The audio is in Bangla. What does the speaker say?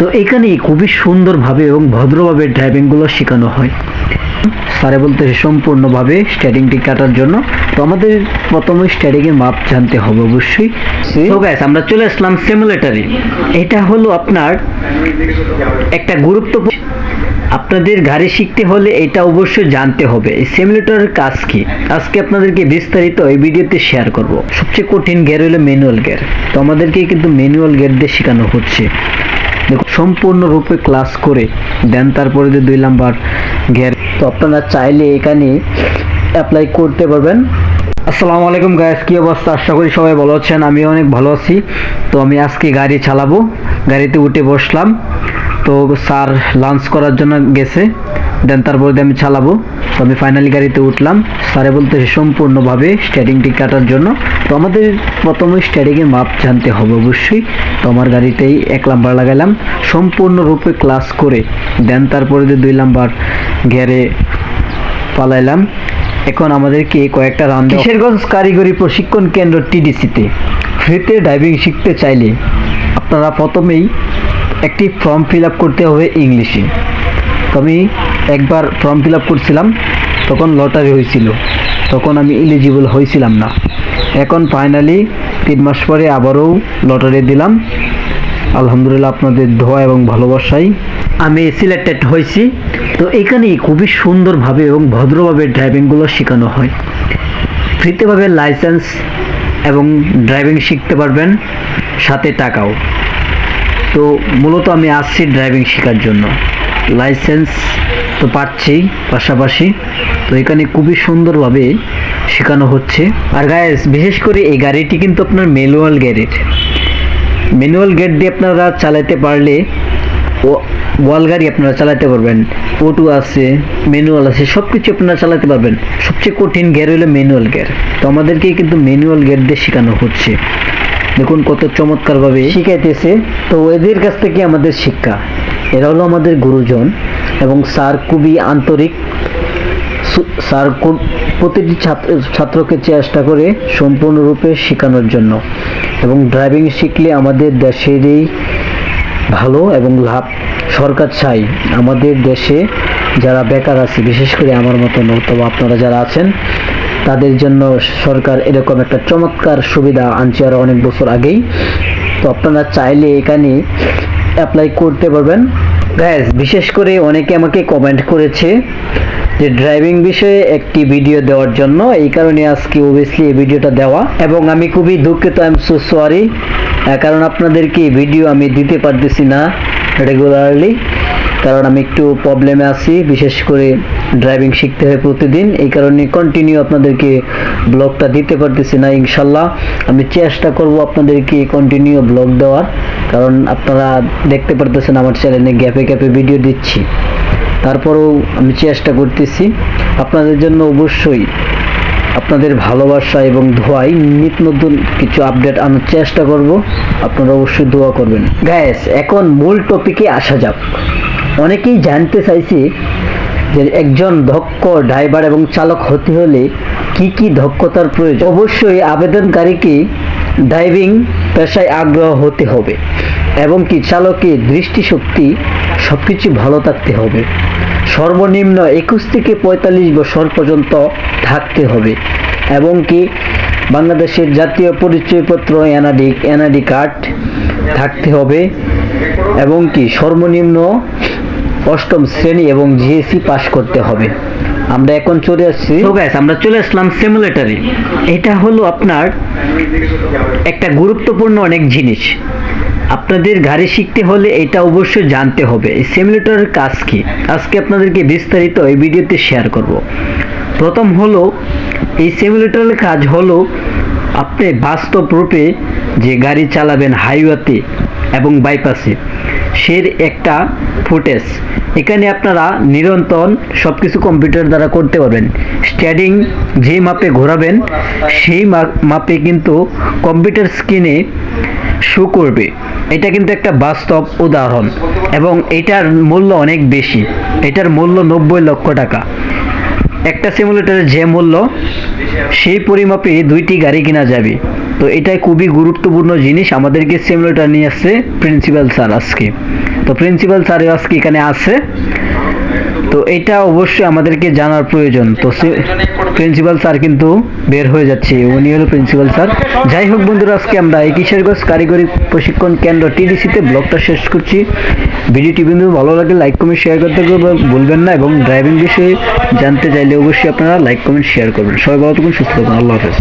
তো এখানে খুবই সুন্দরভাবে এবং ভদ্রভাবে ড্রাইভিংগুলো শেখানো হয়। স্যারে বলতে সম্পূর্ণভাবে স্টার্টিংটি কাটার জন্য। তো আমাদের প্রথমে স্টার্টিংয়ের মাপ জানতে হবে অবশ্যই। তো গ্যাস আমরা চলে আসলাম সিমুলেটারে এটা হলো আপনার একটা গুরুত্বপূর্ণ আপনাদের গাড়ি শিখতে হলে এটা অবশ্যই জানতে হবে। এই সিমুলেটরের কাজ কি? আজকে আপনাদেরকে বিস্তারিত এই ভিডিওতে শেয়ার করব। সবচেয়ে কঠিন গিয়ার হলো ম্যানুয়াল গিয়ার তো আমাদেরকে কিন্তু ম্যানুয়াল গিয়ার দিয়ে শেখানো হচ্ছে। সম্পূর্ণরূপে ক্লাস করে দেন তারপরে যে দুই নাম্বার ঘের, তো আপনারা চাইলে এখানে অ্যাপ্লাই করতে পারবেন। আসসালামু আলাইকুম গায়েস কি অবস্থা? আশা করি সবাই ভালো আছেন আমি অনেক ভালো আছি। তো আমি আজকে গাড়ি চালাবো, গাড়িতে উঠে বসলাম। তো স্যার লাঞ্চ করার জন্য গেছে। দেন তারপরে আমি চালাবো। তো আমি ফাইনালি গাড়িতে উঠলাম। স্যারে বলতে সম্পূর্ণভাবে স্টার্টিংটি কাটার জন্য। তো আমাদের প্রথমে স্টার্টিংয়ের মাপ জানতে হবে অবশ্যই। তো আমার গাড়িতেই এক নাম্বার লাগাইলাম সম্পূর্ণরূপে ক্লাস করে দেন তারপরে দুই নাম্বার গিয়ারে পালাইলাম। এখন আমাদেরকে কয়েকটা রান কিশোরগঞ্জ কারিগরি প্রশিক্ষণ কেন্দ্র টিডিসিতে ফ্রিতে ড্রাইভিং শিখতে চাইলে আপনারা প্রথমেই একটি ফর্ম ফিল আপ করতে হবে ইংলিশে তো আমি একবার ফর্ম ফিল আপ করছিলাম তখন লটারি হয়েছিল। তখন আমি এলিজিবল হয়েছিলাম না। এখন ফাইনালি তিন মাস পরে আবারও লটারি দিলাম। আলহামদুলিল্লাহ আপনাদের ধোয়া এবং ভালোবাসাই আমি সিলেক্টেড হয়েছি। তো এখানে খুবই সুন্দরভাবে এবং ভদ্রভাবে ড্রাইভিংগুলো শেখানো হয়। ফ্রিতেভাবে লাইসেন্স এবং ড্রাইভিং শিখতে পারবেন, সাথে টাকাও। তো মূলত আমি আসছি ড্রাইভিং শেখার জন্য। লাইসেন্স তো পাচ্ছি পাশাপাশি। তো এখানে খুবই সুন্দরভাবে শেখানো হচ্ছে। আর গায়েস বিশেষ করে এই গাড়িটি কিন্তু আপনার ম্যানুয়াল গ্যারের ম্যানুয়াল গেট দিয়ে আপনারা চালাতে পারলে ও ওয়াল গাড়ি আপনারা চালাতে পারবেন অটো আছে ম্যানুয়াল আছে সব কিছু আপনারা চালাতে পারবেন। সবচেয়ে কঠিন গিয়ার হলো ম্যানুয়াল গিয়ার তো আমাদেরকে কিন্তু ম্যানুয়াল গিয়ার দিয়ে শেখানো হচ্ছে। দেখুন কত চমৎকারভাবে শিখাইতেছে। তো এদের কাছ থেকে আমাদের শিক্ষা। এরা হলো আমাদের গুরুজন এবং স্যার খুবই আন্তরিক। স্যার প্রতিটি ছাত্র ছাত্রকে চেষ্টা করে সম্পূর্ণরূপে শেখানোর জন্য এবং ড্রাইভিং শিখলে আমাদের দেশেরই ভালো এবং লাভ সরকার চাই। আমাদের দেশে যারা বেকার আছে, বিশেষ করে আমার মতন অথবা আপনারা যারা আছেন, তাদের জন্য সরকার এরকম একটা চমৎকার সুবিধা আনছে আরও অনেক বছর আগেই। তো আপনারা চাইলে এখানে অ্যাপ্লাই করতে পারবেন। গ্যাস বিশেষ করে অনেকে আমাকে কমেন্ট করেছে যে ড্রাইভিং বিষয়ে একটি ভিডিও দেওয়ার জন্য। এই কারণে আজকে ওভিয়াসলি এই ভিডিওটা দেওয়া। এবং আমি খুবই দুঃখিত আই এম সো সরি কারণ আপনাদেরকে এই ভিডিও আমি দিতে পারতেছি না রেগুলারলি কারণ আমি একটু প্রবলেমে আছি, বিশেষ করে ড্রাইভিং শিখতে হয় প্রতিদিন। এই কারণে কন্টিনিউ আপনাদেরকে ব্লগটা দিতে পারতেছি না, ইনশাল্লাহ। আমি চেষ্টা করব আপনাদেরকে কন্টিনিউ ব্লগ দেওয়ার, কারণ আপনারা দেখতে পারতেছেন আমার চ্যানেলে গ্যাপে গ্যাপে ভিডিও দিচ্ছি। তারপরেও আমি চেষ্টা করতেছি। আপনাদের জন্য অবশ্যই আপনাদের ভালোবাসা এবং ধোয়াই নিত নতুন কিছু আপডেট আনার চেষ্টা করব। আপনারা অবশ্যই দোয়া করবেন। গ্যাস এখন মূল টপিকে আসা যাক। অনেকেই জানতে চাইছে যে একজন দক্ষ ড্রাইভার এবং চালক হতে হলে কি কি দক্ষতার প্রয়োজন? অবশ্যই আবেদনকারীকে ড্রাইভিং পেশায় আগ্রহ হতে হবে এবং কি চালকের দৃষ্টিশক্তি সব কিছু ভালো থাকতে হবে। সর্বনিম্ন একুশ থেকে পঁয়তাল্লিশ বছর পর্যন্ত থাকতে হবে এবং কি বাংলাদেশের জাতীয় পরিচয়পত্র এনআডি এনআডি কার্ড থাকতে হবে এবং কি সর্বনিম্ন অষ্টম শ্রেণি এবং জিএসসি পাস করতে হবে। আমরা এখন চলে আসছি। তো গ্যাস আমরা চলে আসলাম সিমুলেটারে এটা হলো আপনার একটা গুরুত্বপূর্ণ অনেক জিনিস। আপনাদের গাড়ি শিখতে হলে এটা অবশ্যই জানতে হবে। এই সিমুলেটরের কাজ কি? আজকে আপনাদেরকে বিস্তারিত এই ভিডিওতে শেয়ার করব। প্রথম হলো, এই সিমুলেটরের কাজ হলো, আপনি বাস্তব রূপে যে গাড়ি চালাবেন হাইওয়েতে এবং বাইপাসে সের একটা ফুটেজ এখানে আপনারা নিরন্তর সব কিছু কম্পিউটার দ্বারা করতে পারবেন। স্ট্যাডিং যে মাপে ঘোরাবেন, সেই মাপে কিন্তু কম্পিউটার স্ক্রিনে শো করবে। এটা কিন্তু একটা বাস্তব উদাহরণ এবং এটার মূল্য অনেক বেশি। এটার মূল্য নব্বই লক্ষ টাকা। একটা সিমুলেটরের যে মূল্য, সেই পরিমাপে দুইটি গাড়ি কেনা যাবে। তো এটাই খুবই গুরুত্বপূর্ণ জিনিস। আমাদেরকে সিমুলেটার নিয়ে আসছে প্রিন্সিপাল স্যার আজকে। তো প্রিন্সিপাল স্যার আজকে এখানে আছে। তো এটা অবশ্যই আমাদেরকে জানার প্রয়োজন। তো প্রিন্সিপাল স্যার কিন্তু বের হয়ে যাচ্ছে। উনি হলো প্রিন্সিপাল স্যার যাই হোক বন্ধুরা, আজকে আমরা এই কিশোরগঞ্জ কারিগরি প্রশিক্ষণ কেন্দ্র টিডিসিতে ব্লগটা শেষ করছি। ভিডিওটি কিন্তু ভালো লাগে লাইক কমেন্ট শেয়ার করতে ভুলবেন না এবং ড্রাইভিং বিষয়ে জানতে চাইলে অবশ্যই আপনারা লাইক কমেন্ট শেয়ার করবেন। সবাই ভালো থাকুন, সুস্থ থাকুন। আল্লাহ হাফেজ।